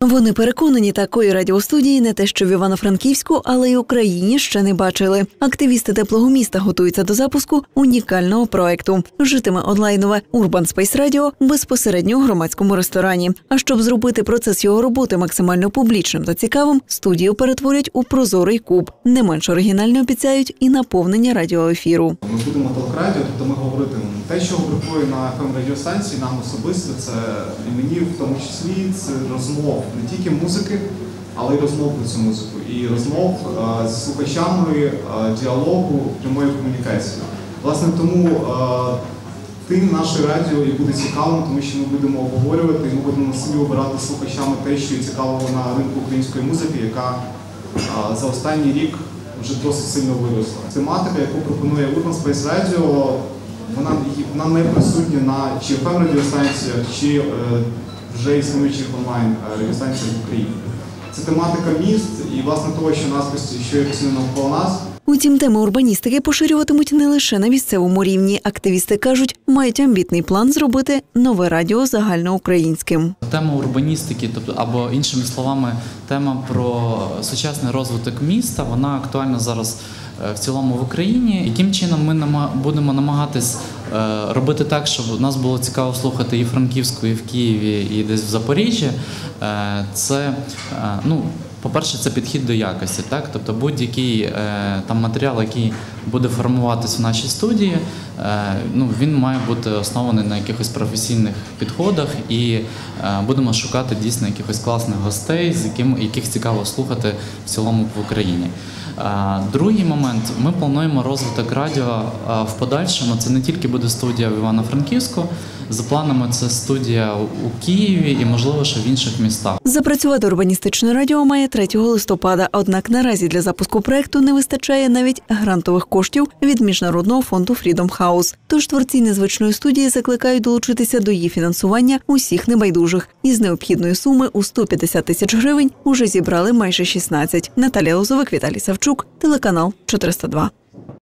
Вони переконані, такої радіостудії не те, що в Івано-Франківську, але й Україні ще не бачили. Активісти теплого міста готуються до запуску унікального проекту. Житиме онлайнове Urban Space Radio безпосередньо у громадському ресторані. А щоб зробити процес його роботи максимально публічним та цікавим, студію перетворять у прозорий куб. Не менш оригінально обіцяють і наповнення радіоефіру. Ми будемо толк-радіо, тобто ми говоритимемо те, що бракує на fm радіостанції нам особисто, це і мені в тому числі це розмов не тільки музики, але й розмов про цю музику. І розмов е, з слухачами, е, діалогу, прямої комунікації. Власне, тому е, тим наше радіо і буде цікавим, тому що ми будемо обговорювати, і ми будемо собі обирати слухачами те, що є цікавого на ринку української музики, яка за останній рік вже досить сильно виросла. Тематика, яку пропонує Urban Space Radio, вона, вона не присутня на чи fm радіостанціях, чи е, вже існуючих онлайн е, в Україні. Це тематика міст і власне того, що нас постійно навколо нас. Утім, теми урбаністики поширюватимуть не лише на місцевому рівні. Активісти кажуть, мають амбітний план зробити нове радіо загальноукраїнським. Тема урбаністики, тобто або іншими словами, тема про сучасний розвиток міста, вона актуальна зараз е, в цілому в Україні. Яким чином ми будемо намагатись е, робити так, щоб нас було цікаво слухати і в Франківську, і в Києві, і десь в Запоріжжі? Е, Це ну. По-перше, це підхід до якості, так тобто будь-який е, там матеріал, який буде формуватись в нашій студії, е, ну він має бути оснований на якихось професійних підходах, і е, будемо шукати дійсно якихось класних гостей, з яким яких цікаво слухати в цілому в Україні. Е, Другий момент ми плануємо розвиток радіо е, в подальшому. Це не тільки буде студія в Івано-Франківську. За планами це студія у Києві і можливо ще в інших містах. Запрацювати урбаністичне радіо має 3 листопада. Однак наразі для запуску проекту не вистачає навіть грантових коштів від міжнародного фонду Freedom House. Тож творці незвичної студії закликають долучитися до її фінансування усіх небайдужих. Із необхідної суми у 150 тисяч гривень уже зібрали майже 16. Наталія Лозовик, Віталій Савчук, телеканал 402.